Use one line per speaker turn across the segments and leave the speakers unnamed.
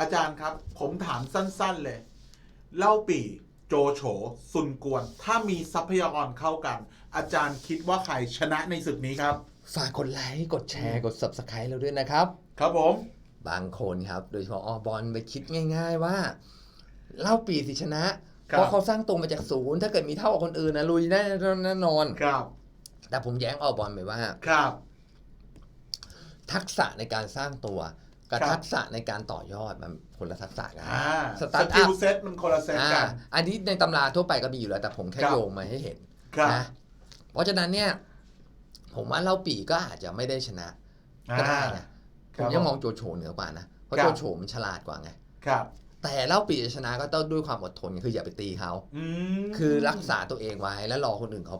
อาจารย์ครับ ผมถามสั้นๆเลย เล่าปี่โจโฉซุนกวน ถ้ามีทรัพยากรเข้ากัน อาจารย์คิดว่าใครชนะในศึกนี้ครับ
ฝากกดไลค์กดแชร์กด subscribe เราด้วยนะครับ
ครับผม
บางคนครับ โดยเฉพาะอบอลไปคิดง่าย ๆว่า เล่าปีสิชนะ
ครับ
เพราะเขาสร้างตัวมาจากศูนย์ ถ้าเกิดมีเท่ากับคนอื่นนะลุยแน่แน่นอน
ครับ
แต่ผมแย้งอบอลไปว่า
ครับ
ทักษะในการสร้างตัว กับ
ครับ
ทักษะในการต่อยอดมันคนละทักษะกัน
อ่า
ส
ส
ตาร์ท
กิ
อั
ล
พ
เซตมันคนละเซต
อ่า
กัน
อันนี้ในตำราทั่วไปก็มีอยู่แล้ว แต่ผมแค่
ครับ
โยงมาให้เห็น
ครับ
นะเพราะฉะนั้นเนี่ย ผมว่าเล่าปีก็อาจจะไม่ได้ชนะ ก็ได้นะ
ค
ผ
รับ
มยังมองโจโฉเหนือกว่านะ เพราะ
ครับ
โจโฉมันฉลาดกว่าไง
ครับ
แต่เล่าปีจะชนะก็ต้องด้วยความอดทนไงคืออย่าไปตีเขา
อืม
คือรักษาตัวเองไว้แล้วรอคนอื่นเขา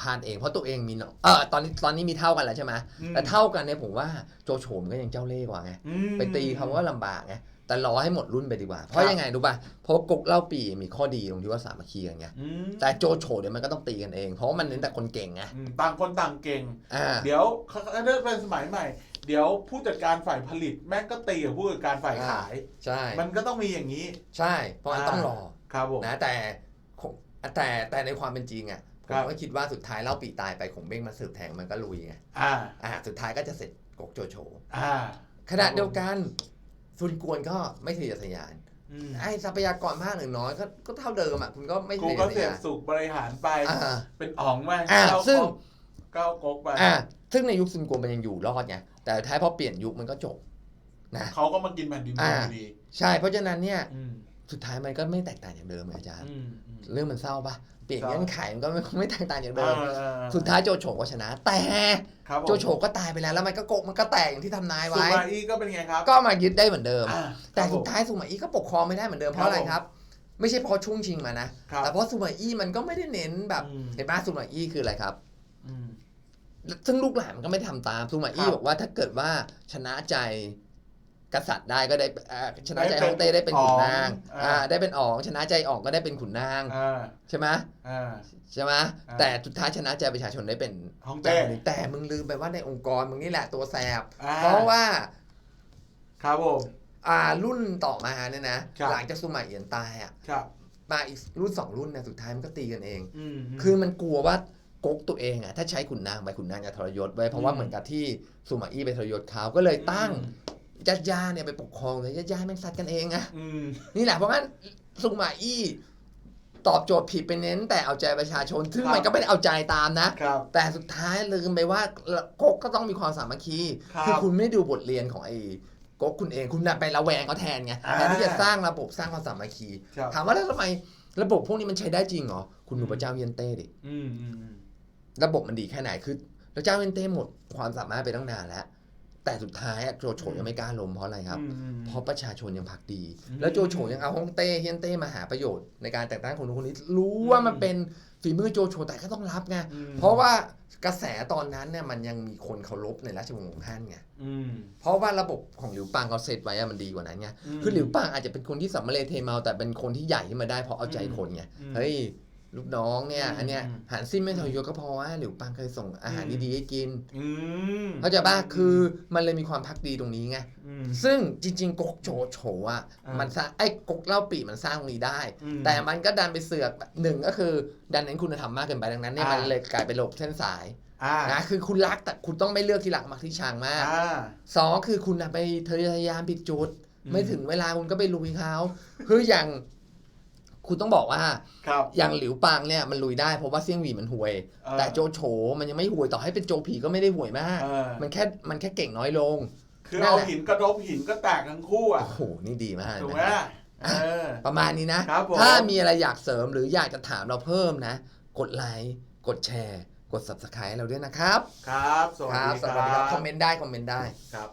พลาดเองเพราะตัวเองมีน้อยเออตอนนี้ตอนนี้มีเท่ากันแล้วใช่ไหม
อืม
แต่เท่ากันเนี่ยผมว่าโจโฉมนก็ยังเจ้าเล่ห์กว่าไง
อืม
ไปตีเขาก็ลำบากไงแต่รอให้หมดรุ่นไปดีกว่า เพ
ค
ราะ
รับ
ยังไงรู้ป่ะเพราะกกเล่าปีมีข้อดีตรงที่ว่าสามัคคีกันไง
อืม
แต่โจโฉเดี๋ยวมันก็ต้องตีกันเอง เพราะว่ามันเน้นแต่คนเก่งไง
อืมต่างคนต่างเก่ง
อ่า
เดี๋ยวเรื่องเป็นสมัยใหม่ เดี๋ยวผู้จัดการฝ่ายผลิตแม่งก็ตีกับผู้จัดการฝ่ายขาย
ใช่
มันก็ต้องมีอย่างนี้
ใช่ เพราะมันต้องรอ
ครับผม
นะแต่คงแต่แต่ในความเป็นจริงอะ ผ
ครั
ม
บ
ก็คิดว่าสุดท้ายเล่าปีตายไปคงเบ้งมาสืบแทงมันก็ลุยไง
อ่า
อ่าสุดท้ายก็จะเสร็จกกโจโฉ
อ่า
ขณะเดียวกันฟุนกวนก็ไม่ทะเยอทะยาน
อืม
ไอ้ทรัพยากรมากหรือน้อยก็ก็เท่าเดิมอะคุณก็ไม่
กู
ทะเย
ก็
อทะ
เสีย
ยาน
สุขบริหารไป
อ่า
เป็นอ๋องไป
อ่า
เก้า
ซึ่ง
ก๊กเก้าก๊กไป
อ่าซึ่งในยุคซุนกวนมันยังอยู่รอดไงแต่ท้ายพอเปลี่ยนยุคมันก็จบนะ
เขาก็มากินแผ่นดิน
อ่า
อยู่ดี
ใช่เพราะฉะนั้นเนี่ย
อืม
สุดท้ายมันก็ไม่แตกต่างจากเดิมไงอาจารย์
อืมอืม
เรื่องมันเศร้าปะเปลี่ยน
เศร้า
เงื่อนไขมันก็ไม่ไม่แตกต่างจาก
เอ
เดิม
อเออ
สุดท้ายโจโฉก็ชนะ แต่
ครับผม
โจโฉก็ตายไปแล้วแล้วมันก็โกกมันก็แตกอย่างที่ทำนาย
สุ
ไว้
มาอี้ก็เป็นไงครับ
ก็มายึดได้เหมือนเดิม
อ่า
แต่
ครับผม
สุดท้ายสุมาอี้ก็ปกครองไม่ได้เหมือนเดิมเพ
ครั
ราะ
บ
อะไรครับ ไม่ใช่เพราะช่วงชิงมานะ
ครับ
แต่เพราะสุมาอี้มันก็ไม่ได้เน้นแบบ
อืม
เห็นไหมสุมาอี้คืออะไรครับ
อืม
ซึ่งลูกหลานมันก็ไม่ทำตามสุมาอี้
ครับ
บอกว่าถ้าเกิดว่าชนะใจ กษัตริย์ได้ก็ได้เอ่อชนะใจ
ได้เป็น
ฮ่องเต้ได้เป็นขุนนาง
อ๋อง
อ่าได้เป็นอ๋องชนะใจอ๋องก็ได้เป็นขุนนาง
อ่า
ใช่ไหม
อ่า
ใช่ไหม
อ่า
แต่สุดท้ายชนะใจประชาชนได้เป็น
ฮ่อง
เจ้า
เต้
หนึ่งแต่มึงลืมไปว่าในองค์กรมึงนี่แหละตัวแสบ
อ่า
เพราะว่า
ครับผม
อ่ารุ่นต่อมาเนี่ยนะครับ หลังจากสุมาเอียนตายอะ
ครับ
มาอีกรุ่นสองรุ่นเนี่ยสุดท้ายมันก็ตีกันเอง
อืม
คือมันกลัวว่าก๊กตัวเองอะถ้าใช้ขุนนางไปขุนนางจะทรยศไว้เพราะว่า
อืม
เหมือนกับที่สุมาอี้ไปทรยศเขาก็เลยตั้ง ญาติญาเนี่ยไปปกครองเลยญาติญาแม่งซัดกันเองอะ
อืม
นี่แหละเพราะงั้นสุมาอี้ตอบโจทย์ผิดไปเน้น แต่เอาใจประชาชน ซึ่ง
ครับ
มันก็ไม่ได้เอาใจตามนะ
ครับ
แต่สุดท้ายลืมไปว่าก๊กก็ต้องมีความสามัคคี
ครับ
คือคุณไม่ได้ดูบทเรียนของไอ้ก๊กคุณเองคุณน่ะไประแวงเขาแทนไง
อ่า
แทนที่จะสร้างระบบสร้างความสามัคคี
ครับ
ถามว่าแล้วทำไมระบบพวกนี้มันใช้ได้จริงเหรอคุณดูพระเจ้าเยนเต้ดิ
อืมอืมอืม
ระบบมันดีแค่ไหนคือพระเจ้าเยนเต้หมดความสามารถไปตั้งนานแล้ว แต่สุดท้ายอะโจโฉยังไม่กล้าล้มเพราะอะไรครับ
อืมอืม
เพราะประชาชนยังพักดี
อืม
แล้วโจโฉยังเอาฮ่องเต้เฮียนเต้มาหาประโยชน์ในการแต่งตั้งคนนู้นคนนี้รู้ว่ามันเป็นฝีมือโจโฉแต่ก็ต้องรับไง
อืม
เพราะว่ากระแสตอนนั้นเนี่ยมันยังมีคนเคารพในราชวงศ์ของท่านไง
อืม
เพราะว่าระบบของหลิวปังเขาเซตไว้อะมันดีกว่านั้นไง
ม
คือหลิวปังอาจจะเป็นคนที่สัมมาเลเทเมาแต่เป็นคนที่ใหญ่ขึ้นมาได้เพราะเอาใจคนไง
อืม
เฮ้ย ลูกน้องเนี่ย
อืม
อันเนี้ย
อืม
หารซิ่มไม่ทรยศก็พอว่าหลิวปังเคยส่งอาหาร
อืม
ดีๆให้กิน
อืม
เข้าใจป่ะคือมันเลยมีความพักดีตรงนี้ไง
อืม
ซึ่งจริง ๆ กกโจโฉอะ
อ่ามั
มันสร้างไอ้กกเล่าปีมันสร้างตรงนี้ได้
อืม
แต่มันก็ดันไปเสือกหนึ่งก็คือ ดันเน้นคุณธรรมมากเกินไปดังนั้นเนี่ย
อ่ามั
มันเลยกลายเป็นหลบเส้นสาย
อ่า
นะคือคุณรักแต่คุณต้องไม่เลือกที่รักมักที่ชังมาก
อ่า
สองคือคุณน่ะไปทะเยอทะยานผิดจุด
อืม
ไม่ถึงเวลาคุณก็ไปลุยเขาคืออย่าง คุณต้องบอกว่า
ครับ
อย่างหลิวปังเนี่ยมันลุยได้เพราะว่าเซี่ยงหวีมันห่วย
เออ
แต่โจโฉมันยังไม่ห่วยต่อให้เป็นโจผีก็ไม่ได้ห่วยมาก
เออ
มันแค่มันแค่เก่งน้อยลง
คือ
นั่น
เอา
แหละ
หินกระทบหินก็แตกทั้งคู่อะ
โอ้โหนี่ดีมากเลย
ถูก
นะ
ไหมเออ
ประมาณนี้นะ
ครับผม
ถ้ามีอะไรอยากเสริมหรืออยากจะถามเราเพิ่มนะ กดไลค์กดแชร์ กด subscribe เราด้วยนะครับ
ครับ สวัส
ครั
ดี
ส
ค
วัสดีค
รั
รับ
บ
คอมเมนต์ได้คอมเมนต์ได้
ครับ